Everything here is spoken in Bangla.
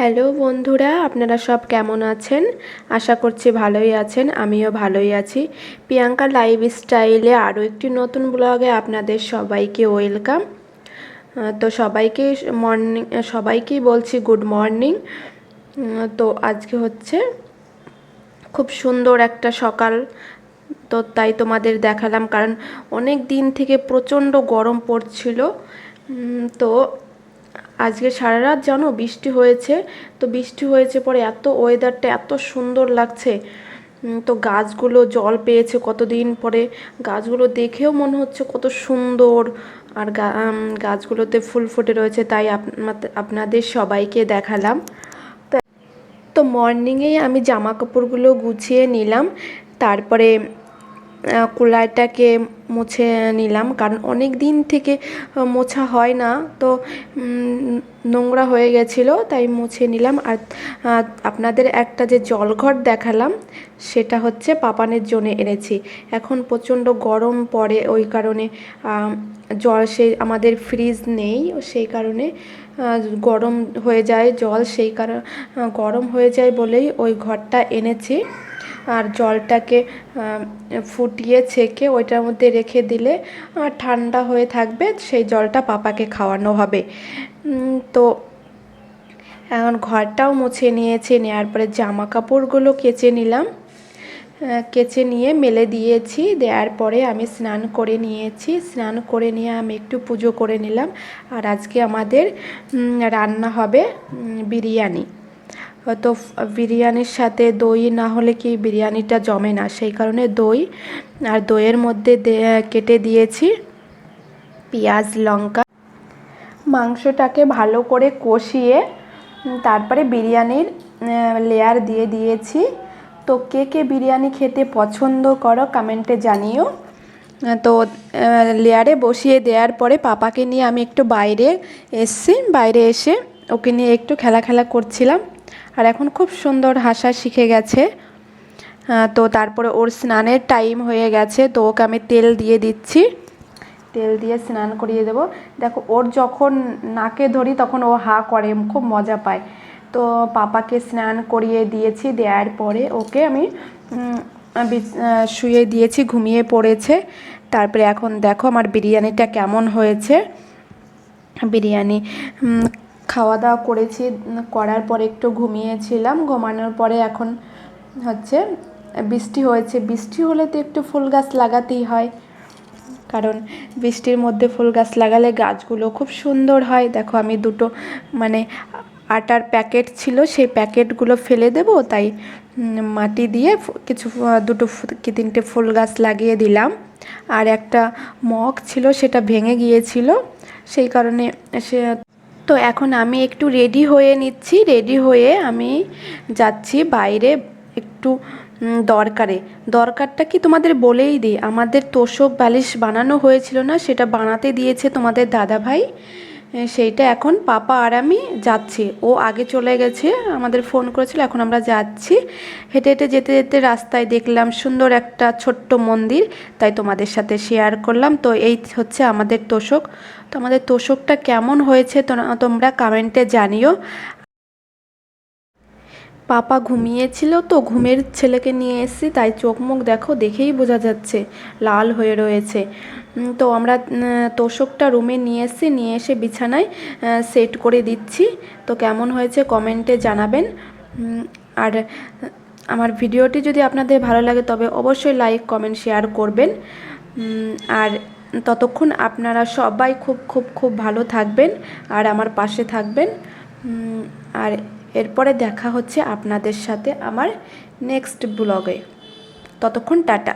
হ্যালো বন্ধুরা, আপনারা সব কেমন আছেন? আশা করছি ভালোই আছেন, আমিও ভালোই আছি। প্রিয়াঙ্কা লাইফ স্টাইলে আরও একটি নতুন ব্লগে আপনাদের সবাইকে ওয়েলকাম। তো সবাইকে মর্নিং, সবাইকেই বলছি গুড মর্নিং। তো আজকে হচ্ছে খুব সুন্দর একটা সকাল। তো তাই তোমাদের দেখালাম, কারণ অনেক দিন থেকে প্রচণ্ড গরম পড়ছিল। তো আজকে সারা রাত জানো বৃষ্টি হয়েছে, তো বৃষ্টি হয়েছে পরে এত ওয়েদারটা এত সুন্দর লাগছে। তো গাছগুলো জল পেয়েছে কতদিন পরে, গাছগুলো দেখেও মনে হচ্ছে কত সুন্দর। আর গাছগুলোতে ফুল ফুটে রয়েছে, তাই আপনাদের সবাইকে দেখালাম। তো মর্নিংয়েই আমি জামা কাপড়গুলো গুছিয়ে নিলাম, তারপরে কুলারটাকে মুছে নিলাম। কারণ অনেক দিন থেকে মোছা হয় না। তো নোংরা হয়ে গেছিল, তাই মুছে নিলাম। আর আপনাদের একটা যে জলঘর দেখালাম, সেটা হচ্ছে পাপানের জন্য এনেছি। এখন প্রচণ্ড গরম পড়ে, ওই কারণে জল সেই আমাদের ফ্রিজ নেই, সেই কারণে গরম হয়ে যায় জল, সেই কারণ গরম হয়ে যায় বলেই ওই ঘরটা এনেছি। আর জলটাকে ফুটিয়ে ছেঁকে ওইটার মধ্যে রেখে দিলে ঠান্ডা হয়ে থাকবে, সেই জলটা পাপাকে খাওয়ানো হবে। তো এখন ঘরটাও মুছে নিয়েছে নেওয়ার পরে জামা কাপড়গুলো কেচে নিলাম। কেচে নিয়ে মেলে দিয়েছি, দেওয়ার পরে আমি স্নান করে নিয়েছি। স্নান করে নিয়ে আমি একটু পুজো করে নিলাম। আর আজকে আমাদের রান্না হবে বিরিয়ানি। তো বিরিয়ানির সাথে দই না হলে কি বিরিয়ানিটা জমে না? সেই কারণে দই আর দইয়ের মধ্যে কেটে দিয়েছি পেঁয়াজ, লঙ্কা। মাংসটাকে ভালো করে কষিয়ে তারপরে বিরিয়ানির লেয়ার দিয়ে দিয়েছি। তো কে কে বিরিয়ানি খেতে পছন্দ করো কমেন্টে জানিও। তো লেয়ারে বসিয়ে দেওয়ার পরে পাপাকে নিয়ে আমি একটু বাইরে এসছি। বাইরে এসে ওকে নিয়ে একটু খেলা খেলা করছিলাম। আর এখন খুব সুন্দর হাসা শিখে গেছে। তো তারপরে ওর স্নানের টাইম হয়ে গেছে, তো ওকে আমি তেল দিয়ে দিচ্ছি। তেল দিয়ে স্নান করিয়ে দেবো। দেখো, ওর যখন নাকে ধরি তখন ও হা করে, খুব মজা পায়। তো পাপাকে স্নান করিয়ে দিয়েছি, দেওয়ার পরে ওকে আমি শুয়ে দিয়েছি, ঘুমিয়ে পড়েছে। তারপরে এখন দেখো আমার বিরিয়ানিটা কেমন হয়েছে। বিরিয়ানি খাওয়া দাওয়া করেছি, করার পরে একটু ঘুমিয়েছিলাম, ঘুমানোর পরে এখন হচ্ছে বৃষ্টি হয়েছে। বৃষ্টি হলে তো একটু ফুল গাছ লাগাতেই হয়, কারণ বৃষ্টির মধ্যে ফুল গাছ লাগালে গাছগুলো খুব সুন্দর হয়। দেখো আমি দুটো মানে আটার প্যাকেট ছিল, সেই প্যাকেটগুলো ফেলে দেবো, তাই মাটি দিয়ে কিছু দুটো কি তিনটে ফুল গাছ লাগিয়ে দিলাম। আর একটা মগ ছিল, সেটা ভেঙে গিয়েছিল, সেই কারণে সে তো এখন আমি একটু রেডি হয়ে নিচ্ছি রেডি হয়ে আমি যাচ্ছি বাইরে একটু দরকারে। দরকারটা কি তোমাদের বলেই দিই। আমাদের তোষক বালিশ বানানো হয়েছিল না, সেটা বানাতে দিয়েছে তোমাদের দাদা ভাই সেইটা এখন পাপা আর আমি যাচ্ছি। ও আগে চলে গেছে, আমাদের ফোন করেছিল, এখন আমরা যাচ্ছি। হেঁটে হেঁটে যেতে যেতে রাস্তায় দেখলাম সুন্দর একটা ছোট্ট মন্দির, তাই তোমাদের সাথে শেয়ার করলাম। তো এই হচ্ছে আমাদের তোষক। তো আমাদের তোষকটা কেমন হয়েছে তোমরা কমেন্টে জানিও। পাপা ঘুমিয়েছিল তো, ঘুমের ছেলেকে নিয়ে এসেছি, তাই চোখ মুখ দেখো, দেখেই বোঝা যাচ্ছে, লাল হয়ে রয়েছে। তো আমরা তোষকটা রুমে নিয়ে এসেছি, নিয়ে এসে বিছানায় সেট করে দিচ্ছি। তো কেমন হয়েছে কমেন্টে জানাবেন। আর, আমার ভিডিওটি যদি আপনাদের ভালো লাগে, তবে অবশ্যই লাইক, কমেন্ট, শেয়ার করবেন। আর ততক্ষণ আপনারা সবাই খুব খুব খুব ভালো থাকবেন, আর আমার পাশে থাকবেন। আর এরপরে দেখা হচ্ছে আপনাদের সাথে আমার নেক্সট ব্লগে ততক্ষণ টাটা।